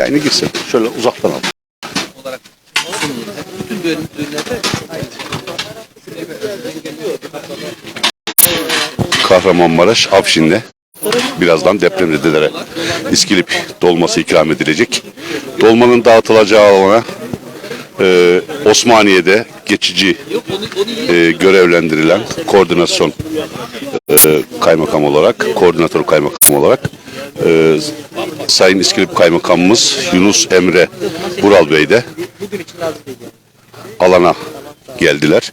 Yayını gitsin. Şöyle uzaktan al. Kahramanmaraş Afşin'de birazdan depremzedelere İskilip dolması ikram edilecek. Dolmanın dağıtılacağı alana e, Osmaniye'de geçici e, görevlendirilen koordinasyon e, kaymakam olarak, koordinatör kaymakam olarak e, Sayın İskilip Kaymakamımız Yunus Emre Bural Bey de alana geldiler.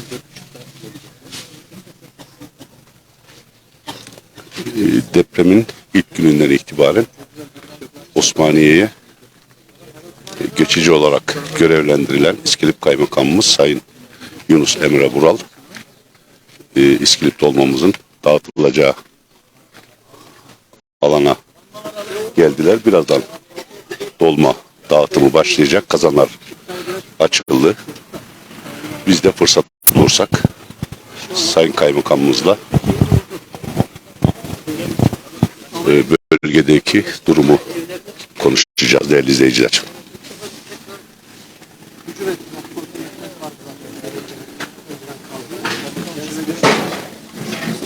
Zaten dört buçukta gelecek. e, depremin ilk gününden itibaren Osmaniye'ye e, geçici olarak görevlendirilen İskilip Kaymakamımız Sayın Yunus Emre Bural e, İskilip dolmamızın dağıtılacağı alana geldiler. Birazdan dolma dağıtımı başlayacak. Kazanlar açıldı. Biz de fırsat bulursak Sayın Kaymakamımızla e, bölgedeki durumu konuşacağız değerli izleyiciler.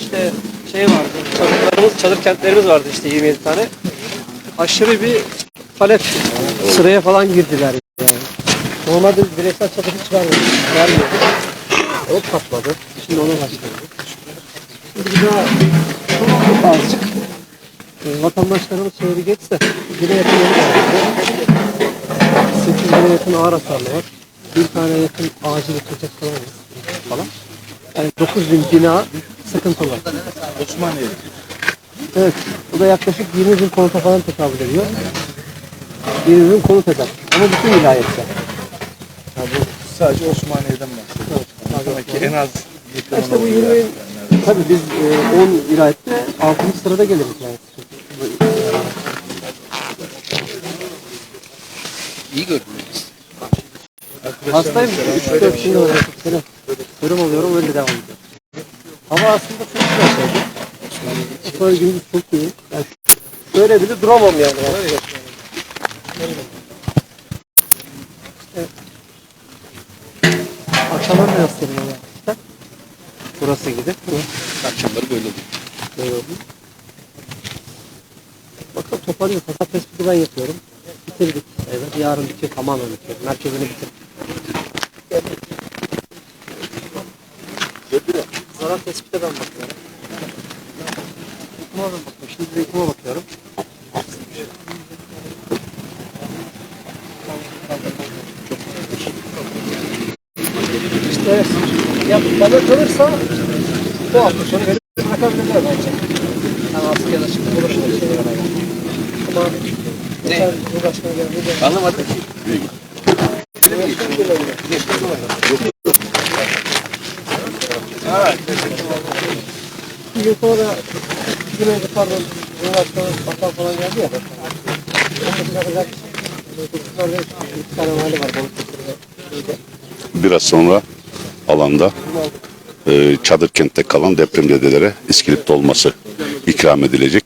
İşte şey vardı, çadırlarımız, çadır kentlerimiz vardı işte 27 tane. Aşırı bir talep sıraya falan girdiler yani. Normalde bireysel çadır hiç vermiyordu. O patladı. Şimdi ona başladı. Şimdi bir daha azıcık e, vatandaşlarımız şehri geçse bine yakın yeri var. 8 bine yakın ağır hasarlı var. Bir tane yakın acil oturacak falan var. falan. Yani 9000 bina sıkıntı var. Osmaniye. Evet. Bu da yaklaşık 20 bin konuta falan tekabül ediyor. 20 bin konut eder. Ama bütün vilayette. Ha, bu sadece Osmaniye'den bahsediyoruz. Demek ki en az İşte bu olduğu 20 yerler. Tabii biz e, 10 vilayette 6. sırada geliriz yani. İyi gördünüz. Hastayım. 3-4 gün oldu. Selam. Alıyorum öyle devam ediyor. Hava aslında çok güzel şeydi. Spor günümüz çok iyi. Yani böyle bile duramam yani. Evet. Serin oluyor. İşte. Burası gibi. Akşamları böyle oluyor. Böyle oldu. Bakalım toparlıyor. Kasap tespiti ben yapıyorum. Bitirdik. Evet. Yarın bitiyor. Tamamen bitiyor. Merkezini bitir. Zarar tespite ben bakıyorum. Yıkıma ben bakıyorum. Şimdi de yıkıma bakıyorum. İşte ya bana kalırsa bu hafta sonu verip bırakabilirler bence. Yani askerde çıkıp uğraşırlar şeylere beraber. Ama ne? Cumhurbaşkanı geldi. Anlamadım. Bir gün sonra, bir gün önce pardon, Cumhurbaşkanı Bakan falan geldi ya. Tane mahalle var. Biraz sonra alanda e, çadır kentte kalan depremzedelere İskilip dolması ikram edilecek.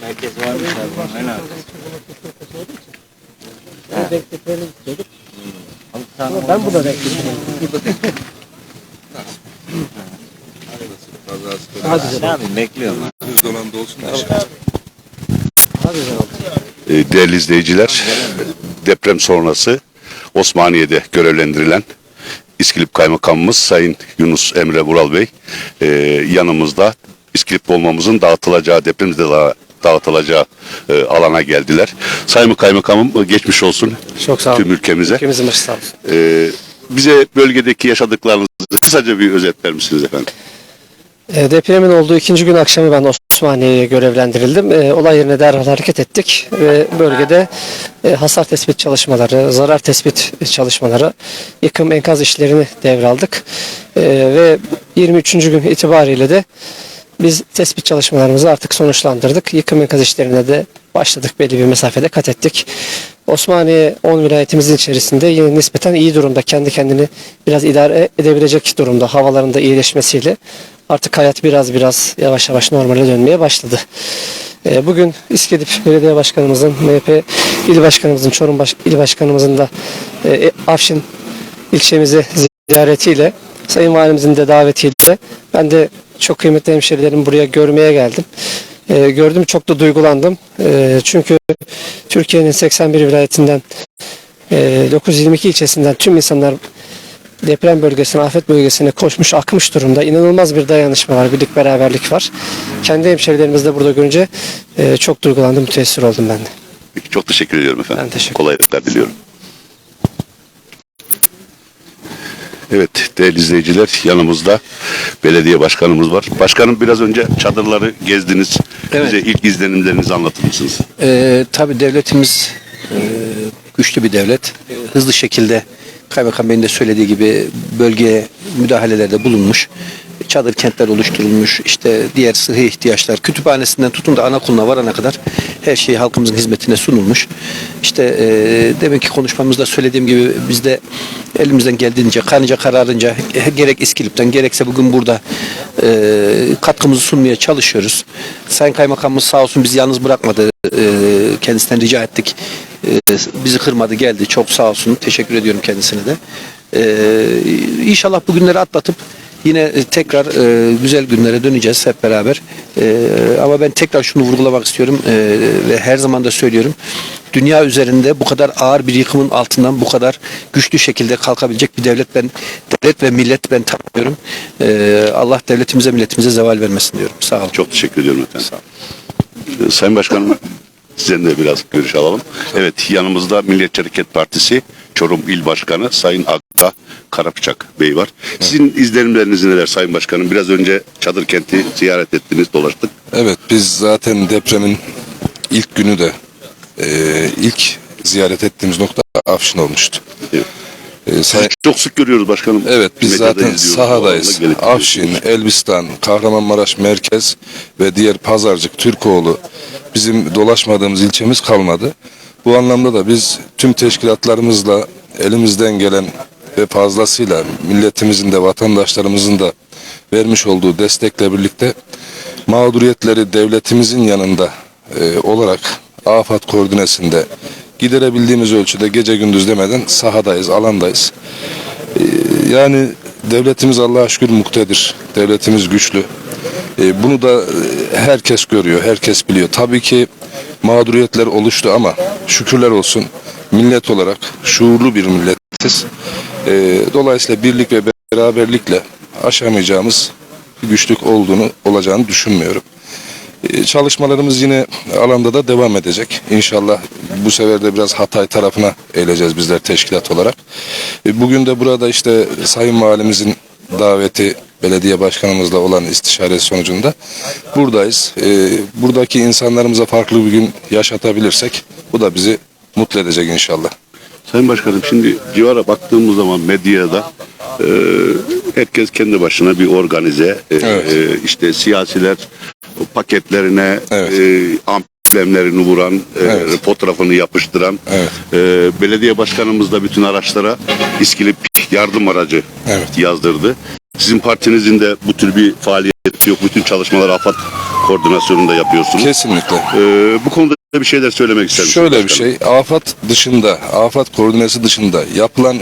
Merkez varmış ben burada bekliyorum. E, değerli izleyiciler, deprem sonrası Osmaniye'de görevlendirilen İskilip Kaymakamımız Sayın Yunus Emre Vural Bey e, yanımızda İskilip dolmamızın dağıtılacağı depremde dağıtılacağı e, alana geldiler. Sayın Kaymakamım e, geçmiş olsun Çok sağ tüm ülkemize. Ülkemizin başı sağ olsun. E, bize bölgedeki yaşadıklarınızı kısaca bir özetler misiniz efendim? E, depremin olduğu ikinci gün akşamı ben Osmaniye'ye görevlendirildim. E, olay yerine derhal hareket ettik ve bölgede e, hasar tespit çalışmaları, zarar tespit çalışmaları, yıkım enkaz işlerini devraldık. Ee, ve 23. gün itibariyle de biz tespit çalışmalarımızı artık sonuçlandırdık. Yıkım enkaz işlerine de başladık. Belli bir mesafede kat ettik. Osmaniye 10 vilayetimizin içerisinde yine nispeten iyi durumda. Kendi kendini biraz idare edebilecek durumda. Havaların da iyileşmesiyle artık hayat biraz biraz yavaş yavaş normale dönmeye başladı. Ee, Bugün İskilip Belediye Başkanımızın, MHP İl Başkanımızın, Çorum Baş, İl Başkanımızın da e, Afşin ilçemizi ziyaretiyle, Sayın Valimizin de davetiyle ben de çok kıymetli hemşerilerimi buraya görmeye geldim. Ee, gördüm çok da duygulandım. Ee, çünkü Türkiye'nin 81 vilayetinden e, 922 ilçesinden tüm insanlar deprem bölgesine, afet bölgesine koşmuş, akmış durumda. İnanılmaz bir dayanışma var, birlik beraberlik var. Kendi hemşerilerimizi de burada görünce e, çok duygulandım, müteessir oldum ben de. Peki, çok teşekkür ediyorum efendim. Ben teşekkür Kolaylıklar diliyorum. Evet değerli izleyiciler yanımızda belediye başkanımız var. Başkanım biraz önce çadırları gezdiniz. Evet. Bize ilk izlenimlerinizi anlatır mısınız? Ee, tabii devletimiz e, güçlü bir devlet. Hızlı şekilde Kaymakam Bey'in de söylediği gibi bölgeye müdahalelerde bulunmuş. Çadır kentler oluşturulmuş. işte diğer sıhhi ihtiyaçlar, kütüphanesinden tutun da anaokuluna varana kadar her şey halkımızın hizmetine sunulmuş. İşte e, demek ki konuşmamızda söylediğim gibi biz de elimizden geldiğince, kanıca kararınca gerek İskilip'ten gerekse bugün burada e, katkımızı sunmaya çalışıyoruz. Sayın Kaymakamımız sağ olsun bizi yalnız bırakmadı. E, kendisinden rica ettik. E, bizi kırmadı geldi. Çok sağ olsun. Teşekkür ediyorum kendisine de. E, inşallah bu günleri atlatıp yine e, tekrar e, güzel günlere döneceğiz hep beraber. E, ama ben tekrar şunu vurgulamak istiyorum e, ve her zaman da söylüyorum. Dünya üzerinde bu kadar ağır bir yıkımın altından bu kadar güçlü şekilde kalkabilecek bir devlet ben devlet ve millet ben tanımıyorum. E, Allah devletimize milletimize zeval vermesin diyorum. Sağ olun. Çok teşekkür ediyorum efendim. Ee, Sayın Başkanım sizden de biraz görüş alalım. Evet yanımızda Milliyetçi Hareket Partisi Çorum İl Başkanı Sayın Akka Karapıçak Bey var. Sizin izlenimleriniz neler Sayın Başkanım? Biraz önce Çadır Kent'i ziyaret ettiniz, dolaştık. Evet biz zaten depremin ilk günü de e, ilk ziyaret ettiğimiz nokta Afşin olmuştu. Evet. E, say- Çok sık görüyoruz başkanım. evet biz Medyada zaten izliyoruz, sahadayız. oralarda gelip Afşin. Elbistan, Kahramanmaraş Merkez ve diğer Pazarcık, Türkoğlu bizim dolaşmadığımız ilçemiz kalmadı. Bu anlamda da biz tüm teşkilatlarımızla elimizden gelen ve fazlasıyla milletimizin de vatandaşlarımızın da vermiş olduğu destekle birlikte mağduriyetleri devletimizin yanında e, olarak afet koordinesinde giderebildiğimiz ölçüde gece gündüz demeden sahadayız, alandayız. E, yani devletimiz Allah'a şükür muktedir. Devletimiz güçlü. E, bunu da e, herkes görüyor, herkes biliyor. Tabii ki mağduriyetler oluştu ama şükürler olsun millet olarak şuurlu bir milletiz. E, dolayısıyla birlik ve beraberlikle aşamayacağımız bir güçlük olduğunu olacağını düşünmüyorum. Çalışmalarımız yine alanda da devam edecek. İnşallah bu sefer de biraz Hatay tarafına eğileceğiz bizler teşkilat olarak. Bugün de burada işte Sayın Valimizin daveti belediye başkanımızla olan istişare sonucunda buradayız. E, Buradaki insanlarımıza farklı bir gün yaşatabilirsek bu da bizi mutlu edecek inşallah. Sayın Başkanım şimdi civara baktığımız zaman medyada e, herkes kendi başına bir organize. E, Evet. e, işte siyasiler paketlerine Evet. e, amblemlerini vuran, e, Evet. fotoğrafını yapıştıran. Evet. E, belediye başkanımız da bütün araçlara İskilip yardım aracı Evet. yazdırdı. Sizin partinizin de bu tür bir faaliyeti yok. Bütün çalışmaları AFAD koordinasyonunda yapıyorsunuz. Kesinlikle. E, bu konuda bir şeyler söylemek ister misiniz Şöyle bir şey, afet dışında, afet koordinesi dışında yapılan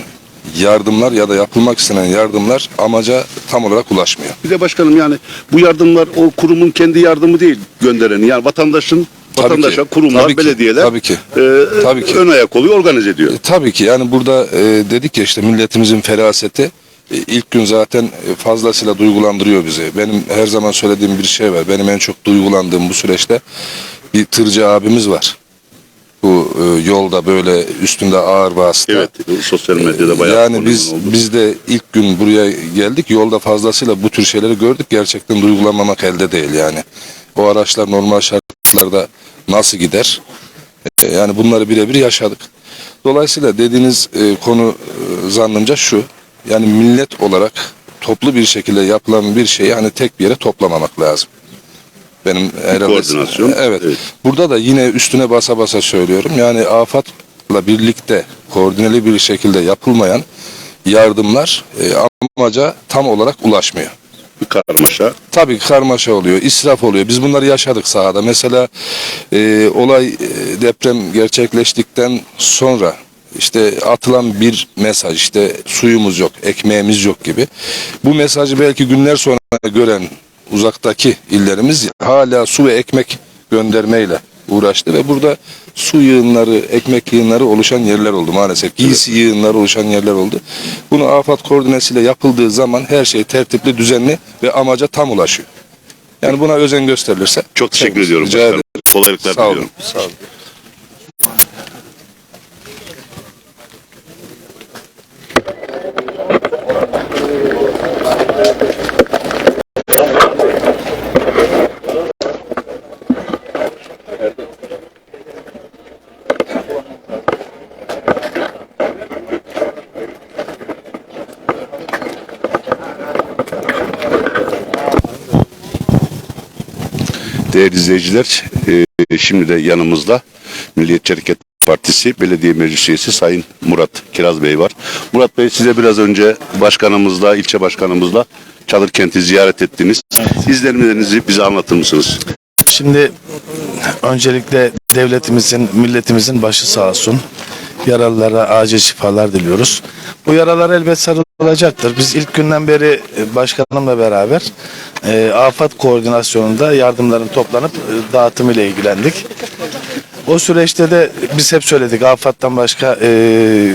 yardımlar ya da yapılmak istenen yardımlar amaca tam olarak ulaşmıyor. Bir de başkanım yani bu yardımlar o kurumun kendi yardımı değil göndereni. Yani vatandaşın Tabii vatandaşa ki, kurumlar, tabii ki, belediyeler tabii ki, e, tabii ki. ön ayak oluyor, organize ediyor. E, tabii ki yani burada e, dedik ya işte milletimizin feraseti ilk gün zaten e, fazlasıyla duygulandırıyor bizi. Benim her zaman söylediğim bir şey var. Benim en çok duygulandığım bu süreçte bir tırcı abimiz var. Bu e, yolda böyle üstünde ağır vasıta. Evet, sosyal medyada bayağı yani biz oldu. biz de ilk gün buraya geldik. Yolda fazlasıyla bu tür şeyleri gördük. Gerçekten duygulanmamak elde değil yani. O araçlar normal şartlarda nasıl gider? E, Yani bunları birebir yaşadık. Dolayısıyla dediğiniz e, konu e, zannımca şu. Yani millet olarak toplu bir şekilde yapılan bir şeyi hani tek bir yere toplamamak lazım. Benim herhalde koordinasyon. Evet. Evet. Burada da yine üstüne basa basa söylüyorum. Yani AFAD'la birlikte koordineli bir şekilde yapılmayan yardımlar e, amaca tam olarak ulaşmıyor. Bir karmaşa. Tabii karmaşa oluyor, israf oluyor. Biz bunları yaşadık sahada. Mesela e, olay e, deprem gerçekleştikten sonra işte atılan bir mesaj işte suyumuz yok, ekmeğimiz yok gibi. Bu mesajı belki günler sonra gören uzaktaki illerimiz hala su ve ekmek göndermeyle uğraştı ve burada su yığınları, ekmek yığınları oluşan yerler oldu maalesef. Giysi yığınları oluşan yerler oldu. Bunu AFAD koordinesiyle yapıldığı zaman her şey tertipli, düzenli ve amaca tam ulaşıyor. Yani buna özen gösterilirse. Çok teşekkür ediyorum. Rica ederim. Kolaylıklar Sağ olun. diliyorum. Sağ olun. İzleyiciler, e, şimdi de yanımızda Milliyetçi Hareket Partisi Belediye Meclis Üyesi Sayın Murat Kiraz Bey var. Murat Bey size biraz önce başkanımızla, ilçe başkanımızla Çadır Kent'i ziyaret ettiniz. İzlenimlerinizi bize anlatır mısınız? Şimdi öncelikle devletimizin, milletimizin başı sağ olsun. Yaralılara acil şifalar diliyoruz. Bu yaralar elbet sarılacaktır. Biz ilk günden beri e, başkanımla beraber e, afet koordinasyonunda yardımların toplanıp e, dağıtımıyla ilgilendik. O süreçte de biz hep söyledik AFAD'dan başka e,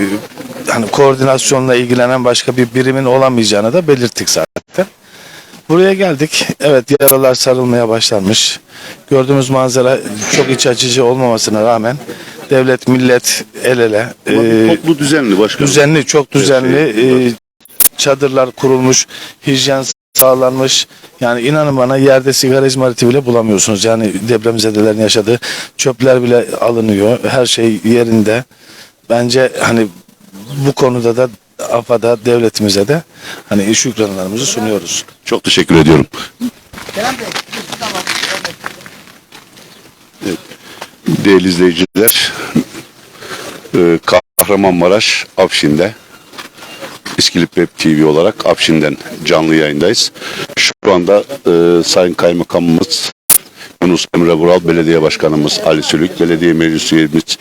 hani koordinasyonla ilgilenen başka bir birimin olamayacağını da belirttik zaten. Buraya geldik. Evet yaralar sarılmaya başlanmış. Gördüğümüz manzara çok iç açıcı olmamasına rağmen devlet millet el ele e, Toplu düzenli başkanım. düzenli çok düzenli şey, e, çadırlar kurulmuş, hijyen sağlanmış. Yani inanın bana yerde sigara izmariti bile bulamıyorsunuz. Yani depremzedelerin yaşadığı çöpler bile alınıyor. Her şey yerinde. Bence hani bu konuda da AFAD'a, devletimize de hani şükranlarımızı sunuyoruz. Çok teşekkür ediyorum. Evet. Değerli izleyiciler, e, Kahramanmaraş Afşin'de İskilip Web TV olarak Afşin'den canlı yayındayız. Şu anda e, Sayın Kaymakamımız Yunus Emre Vural, Belediye Başkanımız Ali Sülük, Belediye Meclis Üyemiz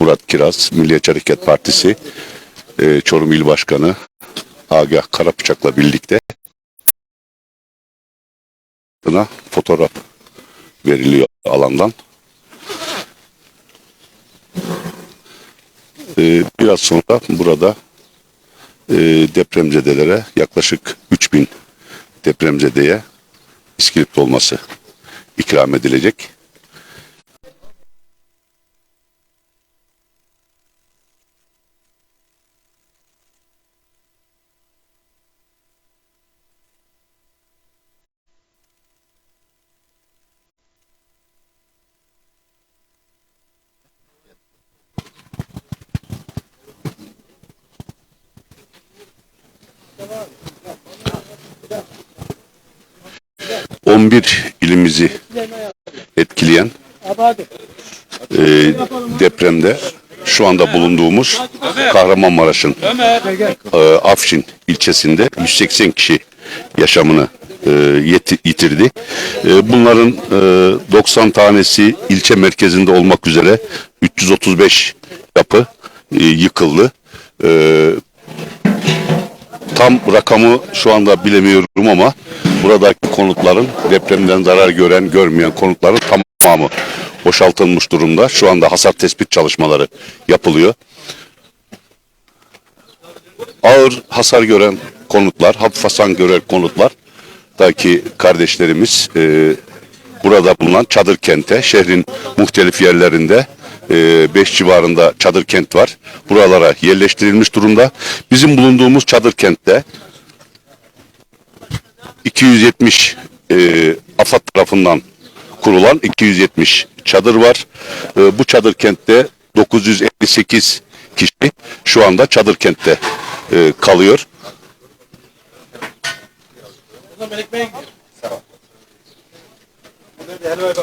Murat Kiraz, Milliyetçi Hareket Partisi, e, Çorum İl Başkanı Agah Karapıçak'la birlikte fotoğraf veriliyor alandan. Ee, biraz sonra burada e, depremzedelere yaklaşık 3000 depremzedeye İskilip dolması ikram edilecek. ...11 ilimizi etkileyen e, depremde şu anda bulunduğumuz Kahramanmaraş'ın e, Afşin ilçesinde 180 kişi yaşamını e, yitirdi. E, bunların e, 90 tanesi ilçe merkezinde olmak üzere 335 yapı e, yıkıldı. E, tam rakamı şu anda bilemiyorum ama buradaki konutların depremden zarar gören görmeyen konutların tamamı boşaltılmış durumda. Şu anda hasar tespit çalışmaları yapılıyor. Ağır hasar gören konutlar, hafif gören konutlar daki kardeşlerimiz e, burada bulunan çadır kente, şehrin muhtelif yerlerinde 5 civarında çadır kent var. Buralara yerleştirilmiş durumda. Bizim bulunduğumuz çadır kentte 270 e, AFAD tarafından kurulan 270 çadır var. E, bu çadır kentte 958 kişi şu anda çadır kentte e, kalıyor. Ol. Burada bir helva.